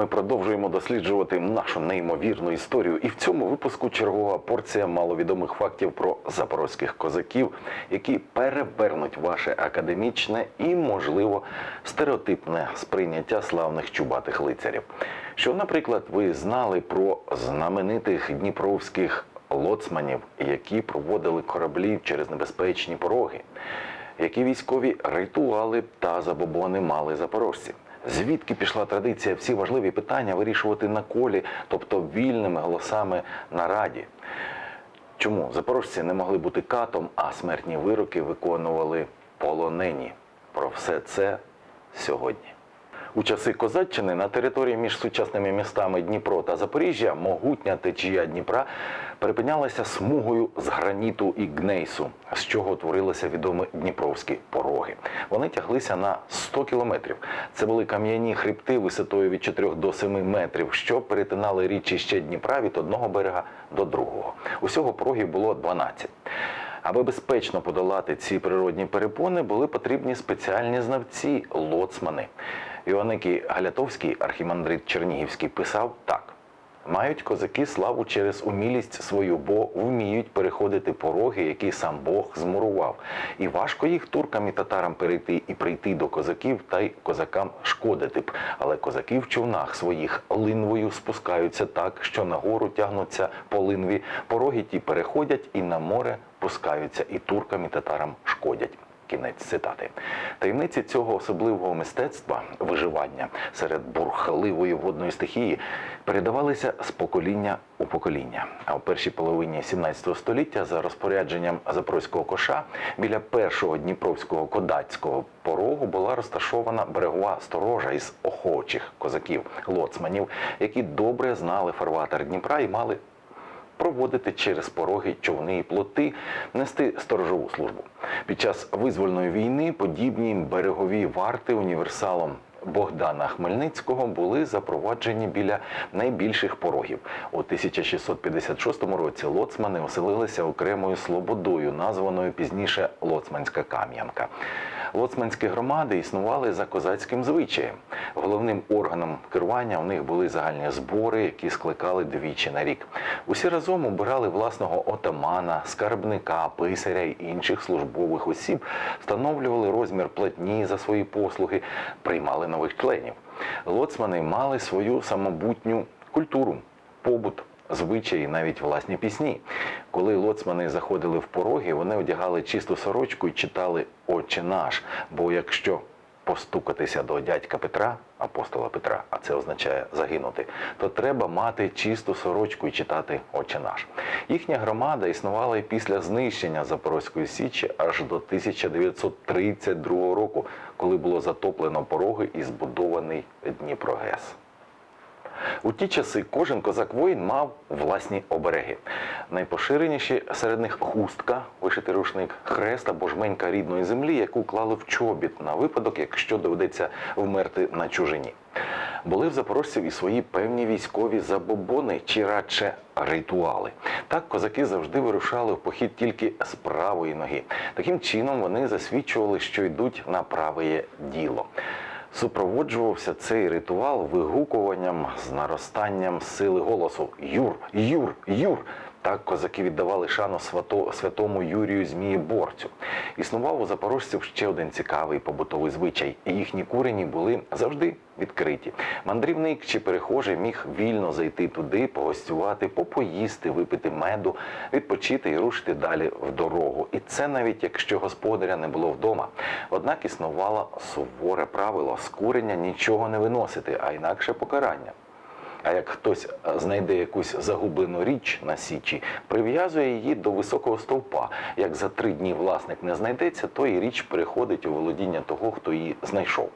Ми продовжуємо досліджувати нашу неймовірну історію, і в цьому випуску чергова порція маловідомих фактів про запорозьких козаків, які перевернуть ваше академічне і, можливо, стереотипне сприйняття славних чубатих лицарів. Що, наприклад, ви знали про знаменитих дніпровських лоцманів, які проводили кораблі через небезпечні пороги, які військові ритуали та забобони мали запорожці. Звідки пішла традиція всі важливі питання вирішувати на колі, тобто вільними голосами на раді? Чому запорожці не могли бути катом, а смертні вироки виконували полонені? Про все це сьогодні. У часи козаччини на території між сучасними містами Дніпро та Запоріжжя могутня течія Дніпра перепинялася смугою з граніту і гнейсу, з чого творилися відомі дніпровські пороги. Вони тяглися на 100 кілометрів. Це були кам'яні хребти висотою від 4 до 7 метрів, що перетинали річище Дніпра від одного берега до другого. Усього порогів було 12. Аби безпечно подолати ці природні перепони, були потрібні спеціальні знавці лоцмани. Іоанникій Галятовський, архімандрит Чернігівський, писав так: мають козаки славу через умілість свою, бо вміють переходити пороги, які сам Бог змурував. І важко їх туркам і татарам перейти і прийти до козаків, та й козакам шкодити б. Але козаки в човнах своїх линвою спускаються так, що нагору тягнуться по линві, пороги ті переходять і на море пускаються, і туркам і татарам шкодять. Кінець цитати. Таємниці цього особливого мистецтва виживання серед бурхливої водної стихії передавалися з покоління у покоління. А у першій половині 17 століття за розпорядженням запорозького коша біля першого дніпровського кодацького порогу була розташована берегова сторожа із охочих козаків, лоцманів, які добре знали фарватер Дніпра і мали проводити через пороги човни і плоти, нести сторожову службу. Під час визвольної війни подібні берегові варти універсалом Богдана Хмельницького були запроваджені біля найбільших порогів. У 1656 році лоцмани оселилися окремою слободою, названою пізніше Лоцманська Кам'янка. Лоцманські громади існували за козацьким звичаєм. Головним органом керування у них були загальні збори, які скликали двічі на рік. Усі разом обирали власного отамана, скарбника, писаря й інших службових осіб, встановлювали розмір платні за свої послуги, приймали нових членів. Лоцмани мали свою самобутню культуру, побут звичаї, навіть власні пісні. Коли лоцмани заходили в пороги, вони одягали чисту сорочку і читали Отче наш. Бо якщо постукатися до дядька Петра, апостола Петра, а це означає загинути, то треба мати чисту сорочку і читати Отче наш. Їхня громада існувала і після знищення Запорозької Січі аж до 1932 року, коли було затоплено пороги і збудований Дніпрогес. У ті часи кожен козак-воїн мав власні обереги. Найпоширеніші серед них хустка, вишитий рушник, хрест або жменька рідної землі, яку клали в чобіт на випадок, якщо доведеться вмерти на чужині. Були в запорожців і свої певні військові забобони чи радше ритуали. Так козаки завжди вирушали в похід тільки з правої ноги. Таким чином вони засвідчували, що йдуть на праве діло. Супроводжувався цей ритуал вигукуванням з наростанням сили голосу Юр, Юр, Юр. Так козаки віддавали шану святому Юрію Змієборцю. Існував у запорожців ще один цікавий побутовий звичай. Їхні курені були завжди відкриті. Мандрівник чи перехожий міг вільно зайти туди, погостювати, попоїсти, випити меду, відпочити і рушити далі в дорогу. І це навіть якщо господаря не було вдома. Однак існувало суворе правило з курення нічого не виносити, а інакше покарання. А як хтось е, знайде якусь загублену річ на січі, прив'язує її до високого стовпа. Як за три дні власник не знайдеться, то і річ переходить у володіння того, хто її знайшов.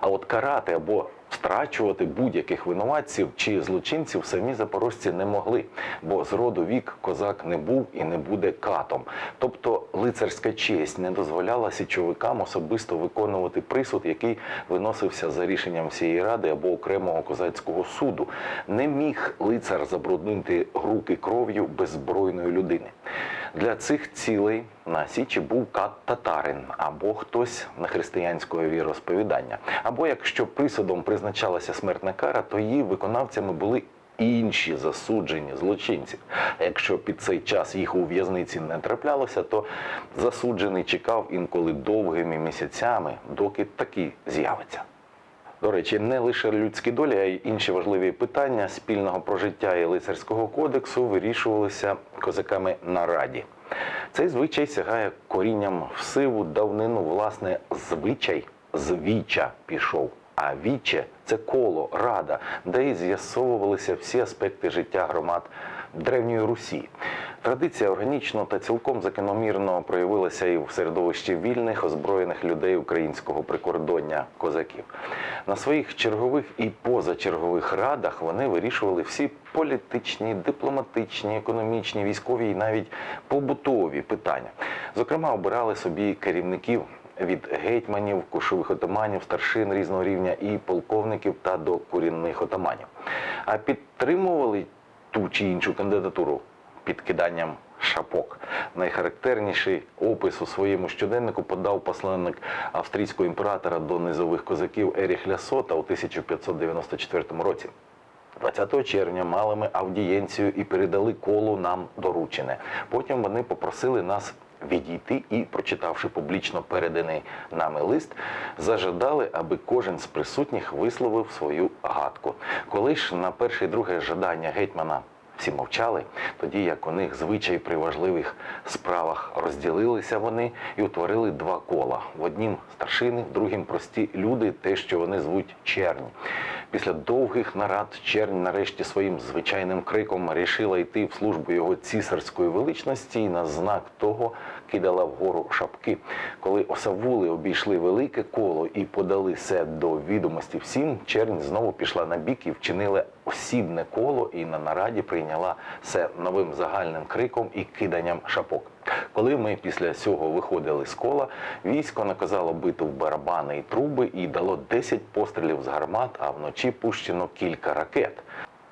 А от карати або Страчувати будь-яких винуватців чи злочинців самі запорожці не могли, бо з роду вік козак не був і не буде катом. Тобто лицарська честь не дозволяла січовикам особисто виконувати присуд, який виносився за рішенням всієї ради або окремого козацького суду. Не міг лицар забруднити руки кров'ю беззбройної людини. Для цих цілей на січі був кат татарин або хтось нехристиянського віросповідання. Або якщо присудом призначалася смертна кара, то її виконавцями були інші засуджені злочинці. А якщо під цей час їх у в'язниці не траплялося, то засуджений чекав інколи довгими місяцями, доки таки з'явиться. До речі, не лише людські долі, а й інші важливі питання спільного прожиття і лицарського кодексу вирішувалися козаками на раді. Цей звичай сягає корінням в сиву давнину, власне, звичай з віча пішов. А віче це коло, рада, де і з'ясовувалися всі аспекти життя громад Древньої Русі. Традиція органічно та цілком закономірно проявилася і в середовищі вільних озброєних людей українського прикордоння козаків. На своїх чергових і позачергових радах вони вирішували всі політичні, дипломатичні, економічні, військові і навіть побутові питання. Зокрема, обирали собі керівників від гетьманів, кушових отаманів, старшин різного рівня і полковників та до корінних отаманів. А підтримували ту чи іншу кандидатуру під киданням шапок. Найхарактерніший опис у своєму щоденнику подав посланник австрійського імператора до низових козаків Еріх Лясота у 1594 році. 20 червня мали ми аудієнцію і передали колу нам доручене. Потім вони попросили нас відійти і, прочитавши публічно переданий нами лист, зажадали, аби кожен з присутніх висловив свою гадку. Коли ж на перше і друге жадання гетьмана всі мовчали, тоді як у них звичай при важливих справах розділилися вони і утворили два кола: в однім старшини, в другім прості люди, те, що вони звуть чернь. Після довгих нарад чернь нарешті своїм звичайним криком рішила йти в службу його цісарської величності і на знак того кидала вгору шапки. Коли осавули обійшли велике коло і подали се до відомості всім, чернь знову пішла на бік і вчинила осібне коло і на нараді прийняла це новим загальним криком і киданням шапок. Коли ми після цього виходили з кола, військо наказало бити в барабани і труби і дало 10 пострілів з гармат, а вночі пущено кілька ракет.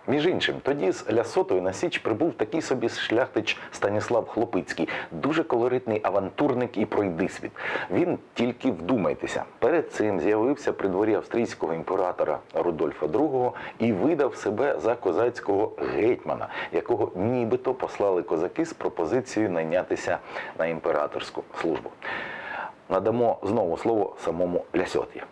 Між іншим, тоді з Лясотою на Січ прибув такий собі шляхтич Станіслав Хлопицький, дуже колоритний авантурник і пройдисвіт. Він тільки вдумайтеся. Перед цим з'явився при дворі австрійського імператора Рудольфа II і видав себе за козацького гетьмана, якого нібито послали козаки з пропозицією найнятися на імператорську службу. Надамо знову слово самому Лясоті.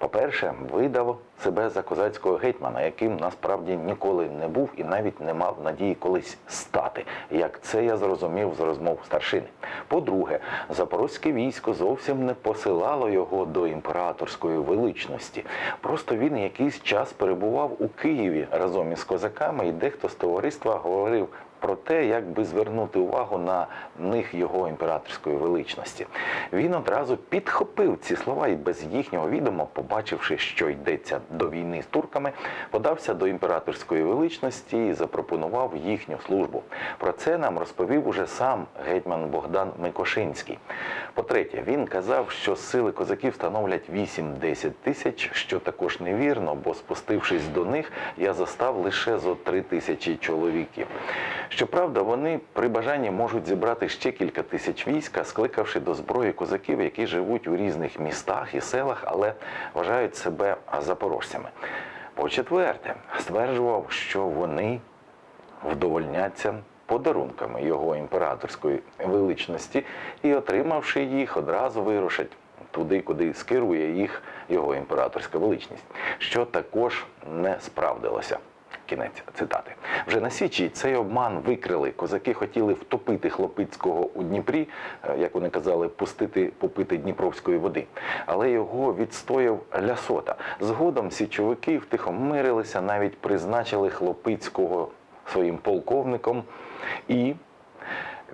По-перше, видав себе за козацького гетьмана, яким насправді ніколи не був і навіть не мав надії колись стати. Як це я зрозумів з розмов старшини. По-друге, запорозьке військо зовсім не посилало його до імператорської величності. Просто він якийсь час перебував у Києві разом із козаками, і дехто з товариства говорив про те, як би звернути увагу на них його імператорської величності. Він одразу підхопив ці слова і без їхнього відома, побачивши, що йдеться до війни з турками, подався до імператорської величності і запропонував їхню службу. Про це нам розповів уже сам гетьман Богдан Микошинський. По-третє, він казав, що сили козаків становлять 8-10 тисяч, що також невірно, бо спустившись до них, я застав лише зо 3 тисячі чоловіків. Щоправда, вони при бажанні можуть зібрати ще кілька тисяч війська, скликавши до зброї козаків, які живуть у різних містах і селах, але вважають себе запорожцями. По-четверте, стверджував, що вони вдовольняться подарунками його імператорської величності і, отримавши їх, одразу вирушать туди, куди скерує їх його імператорська величність, що також не справдилося. Кінець цитати. Вже на Січі цей обман викрили. Козаки хотіли втопити Хлопицького у Дніпрі, е, як вони казали, пустити попити Дніпровської води. Але його відстояв Лясота. Згодом січовики втихомирилися, навіть призначили Хлопицького своїм полковником і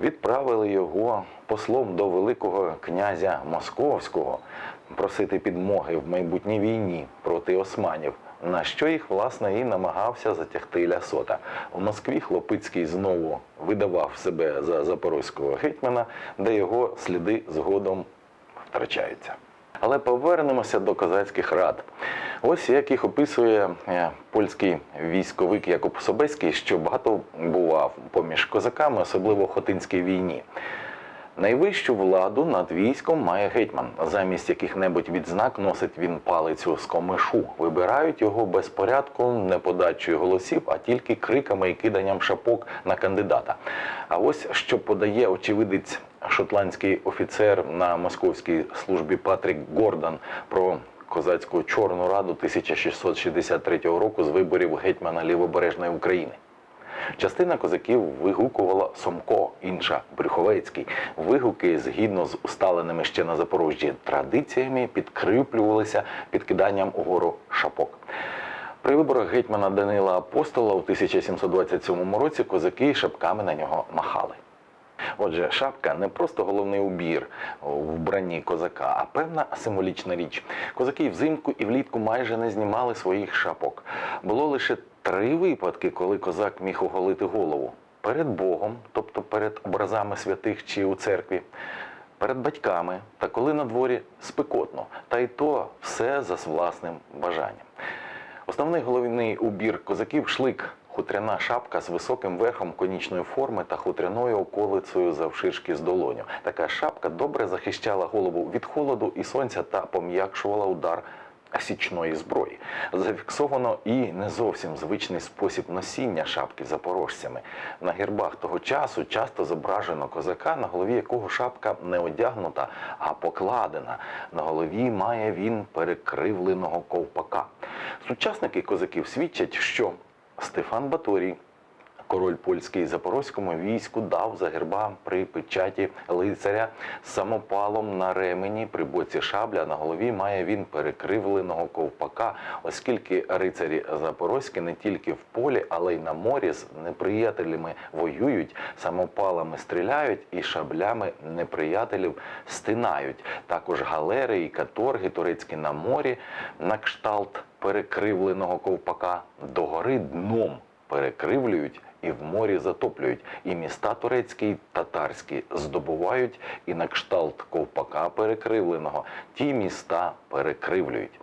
відправили його послом до Великого князя Московського просити підмоги в майбутній війні проти османів. На що їх власне і намагався затягти Лясота. У Москві Хлопицький знову видавав себе за запорозького гетьмана, де його сліди згодом втрачаються. Але повернемося до козацьких рад. Ось як їх описує е, польський військовик Якуб Собеський, що багато бував поміж козаками, особливо в Хотинській війні. Найвищу владу над військом має гетьман. Замість яких-небудь відзнак носить він палицю з комишу. Вибирають його без порядку, не подачею голосів, а тільки криками і киданням шапок на кандидата. А ось що подає очевидець шотландський офіцер на московській службі Патрік Гордон про козацьку чорну раду 1663 року з виборів гетьмана Лівобережної України. Частина козаків вигукувала Сомко, інша Брюховецький. Вигуки, згідно з усталеними ще на Запорожжі традиціями, підкріплювалися підкиданням угору шапок. При виборах гетьмана Данила Апостола у 1727 році козаки шапками на нього махали. Отже, шапка не просто головний убір у вбранні козака, а певна символічна річ. Козаки взимку і влітку майже не знімали своїх шапок. Було лише три випадки, коли козак міг оголити голову перед Богом, тобто перед образами святих чи у церкві, перед батьками, та коли на дворі спекотно, та й то все за власним бажанням. Основний головний убір козаків шлик. Хутряна шапка з високим верхом конічної форми та хутряною околицею завширшки з долоню. Така шапка добре захищала голову від холоду і сонця та пом'якшувала удар січної зброї. Зафіксовано і не зовсім звичний спосіб носіння шапки запорожцями. На гербах того часу часто зображено козака, на голові якого шапка не одягнута, а покладена. На голові має він перекривленого ковпака. Сучасники козаків свідчать, що Стефан Баторій, король польський запорозькому війську, дав за герба при печаті лицаря самопалом на ремені при боці шабля. На голові має він перекривленого ковпака, оскільки рицарі запорозькі не тільки в полі, але й на морі з неприятелями воюють, самопалами стріляють і шаблями неприятелів стинають. Також галери і каторги турецькі на морі на кшталт перекривленого ковпака догори дном перекривлюють і в морі затоплюють. І міста турецькі, й татарські здобувають і на кшталт ковпака перекривленого ті міста перекривлюють.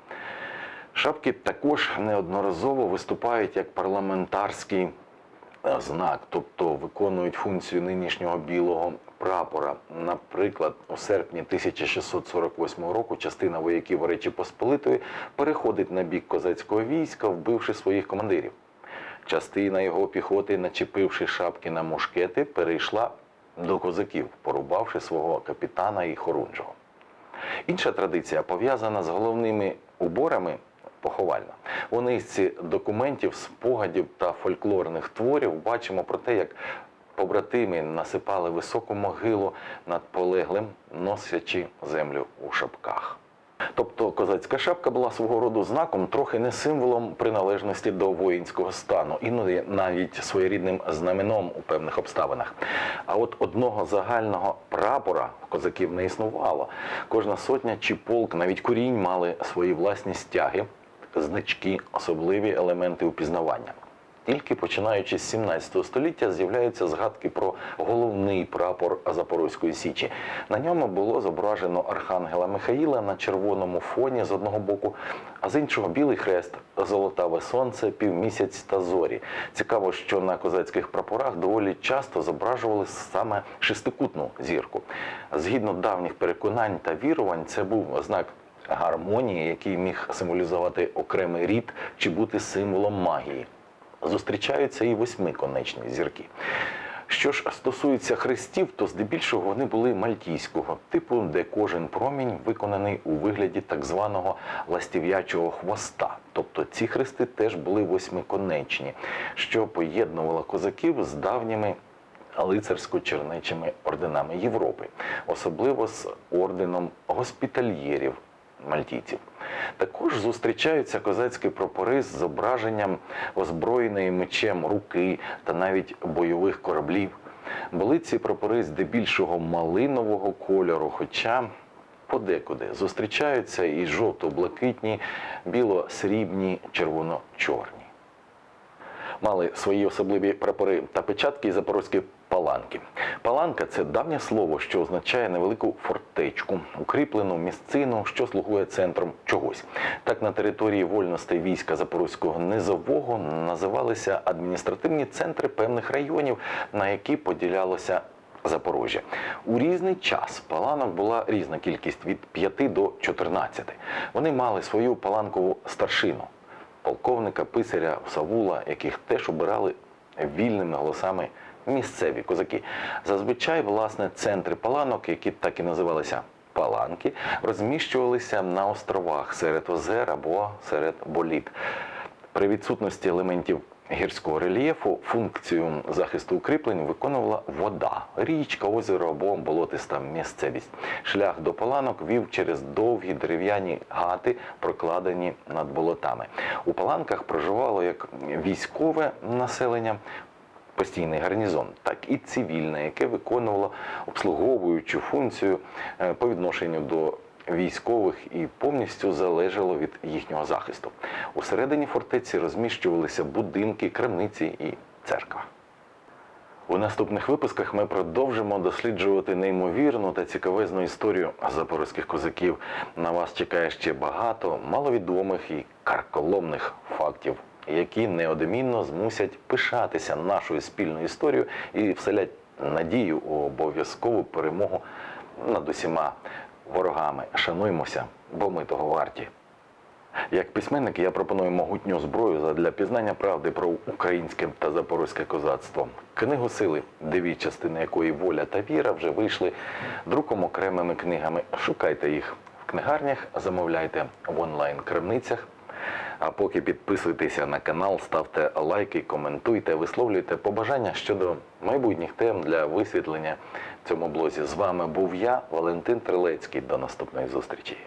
Шапки також неодноразово виступають як парламентарський е, знак, тобто виконують функцію нинішнього білого прапора. Наприклад, у серпні 1648 року частина вояків Речі Посполитої переходить на бік козацького війська, вбивши своїх командирів. Частина його піхоти, начепивши шапки на мушкети, перейшла до козаків, порубавши свого капітана і хорунжого. Інша традиція пов'язана з головними уборами поховальна. У низці документів, спогадів та фольклорних творів бачимо про те, як побратими насипали високу могилу над полеглим, носячи землю у шапках. Тобто козацька шапка була свого роду знаком, трохи не символом приналежності до воїнського стану, іноді навіть своєрідним знаменом у певних обставинах. А от одного загального прапора козаків не існувало. Кожна сотня чи полк, навіть курінь мали свої власні стяги, значки, особливі елементи упізнавання. Тільки починаючи з 17 століття з'являються згадки про головний прапор Запорозької січі. На ньому було зображено архангела Михаїла на червоному фоні з одного боку, а з іншого білий хрест, золотаве сонце, півмісяць та зорі. Цікаво, що на козацьких прапорах доволі часто зображували саме шестикутну зірку. Згідно давніх переконань та вірувань, це був знак гармонії, який міг символізувати окремий рід чи бути символом магії зустрічаються і восьмиконечні зірки. Що ж стосується хрестів, то здебільшого вони були мальтійського типу, де кожен промінь виконаний у вигляді так званого ластів'ячого хвоста. Тобто ці хрести теж були восьмиконечні, що поєднувало козаків з давніми лицарсько-чернечими орденами Європи, особливо з орденом госпітальєрів мальтійців. Також зустрічаються козацькі прапори з зображенням озброєної мечем руки та навіть бойових кораблів. Були ці прапори здебільшого малинового кольору, хоча подекуди зустрічаються і жовто-блакитні, біло-срібні, червоно-чорні мали свої особливі прапори та печатки запорозькі паланки. Паланка це давнє слово, що означає невелику фортечку, укріплену місцину, що слугує центром чогось. Так на території вольностей війська Запорозького низового називалися адміністративні центри певних районів, на які поділялося Запоріжжя. У різний час паланок була різна кількість від 5 до 14. Вони мали свою паланкову старшину полковника, писаря, Савула, яких теж обирали вільними голосами місцеві козаки. Зазвичай, власне, центри паланок, які так і називалися паланки, розміщувалися на островах серед озер або серед боліт. При відсутності елементів гірського рельєфу функцію захисту укріплень виконувала вода, річка, озеро або болотиста місцевість. Шлях до паланок вів через довгі дерев'яні гати, прокладені над болотами. У паланках проживало як військове населення. Постійний гарнізон, так і цивільне, яке виконувало обслуговуючу функцію е, по відношенню до військових і повністю залежало від їхнього захисту. Усередині фортеці розміщувалися будинки, крамниці і церква. У наступних випусках ми продовжимо досліджувати неймовірну та цікавезну історію запорозьких козаків. На вас чекає ще багато маловідомих і карколомних фактів, які неодмінно змусять пишатися нашою спільною історією і вселять надію у обов'язкову перемогу над усіма ворогами. Шануймося, бо ми того варті. Як письменник я пропоную могутню зброю для пізнання правди про українське та запорозьке козацтво. Книгу сили, дві частини якої воля та віра вже вийшли друком окремими книгами. Шукайте їх в книгарнях, замовляйте в онлайн-крамницях. А поки підписуйтеся на канал, ставте лайки, коментуйте, висловлюйте побажання щодо майбутніх тем для висвітлення в цьому блозі. З вами був я, Валентин Трилецький. До наступної зустрічі.